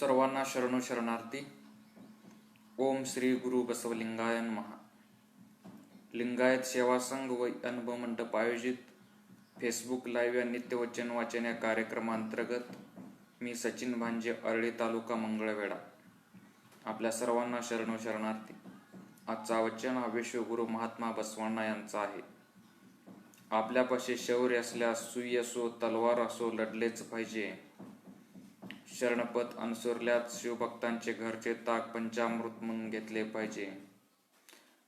सर्वांना शरणो शरणार्थी. ओम श्री गुरु बसवलिंगाय महा लिंगायत सेवा संघ व अनुभव मंडप आयोजित फेसबुक लाईव्ह या नित्यवचन वाचन या कार्यक्रमांतर्गत मी सचिन भांजे अरळी तालुका मंगळवेढा. आपल्या सर्वांना शरणो शरणार्थी. आजचा वचन हा विश्वगुरु महात्मा बसवण्णा यांचा आहे. आपल्यापाशी शौर्य असल्यास सुई असो तलवार असो लढलेच पाहिजे. शरणपद अनुसरल्यास शिवभक्तांचे घरचे ताक पंचामृत म्हणून घेतले पाहिजे.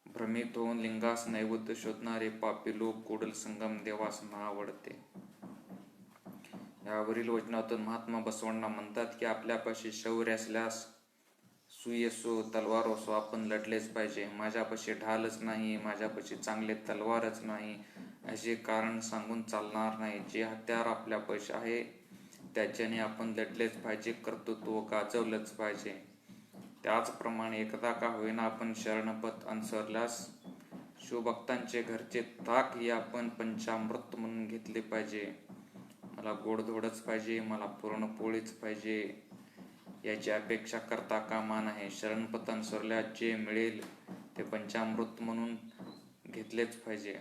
भ्रमित होऊन लिंगास नैवेद्य शोधणारे पापी लोक कुडल संगम देवास आवडते यावरील वचनातून महात्मा बसवण्णा म्हणतात की आपल्यापाशी शौर्य असल्यास सुई असो तलवार असो आपण लढलेच पाहिजे. माझ्यापाशी ढालच नाही माझ्यापाशी चांगले तलवारच नाही. असे कारण सांगून चालणार नाही. जे हत्यार आपल्यापाशी आहे त्याच्याने आपण लढलेच पाहिजे कर्तृत्व गाजवलंच पाहिजे. त्याचप्रमाणे एकदा का होईना आपण शरणपथ अनुसरल्यास शिवभक्तांचे घरचे ताक हे आपण पंचामृत म्हणून घेतले पाहिजे. मला गोडधोडच पाहिजे मला पुरणपोळीच पाहिजे. याची अपेक्षा करता कामा नाही शरणपथ अनुसरल्यास जे मिळेल ते पंचामृत म्हणून घेतलेच पाहिजे.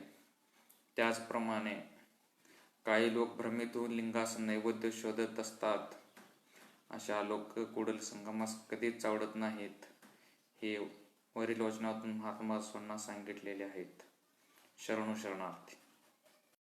त्याचप्रमाणे काही लोक भ्रमित होऊन लिंगास नैवेद्य शोधत असतात. अशा लोक कुडल संगमास कधीच आवडत नाहीत. हे वरील वचनातून महात्मा स्वांना सांगितलेले आहेत. शरणू शरणार्थी.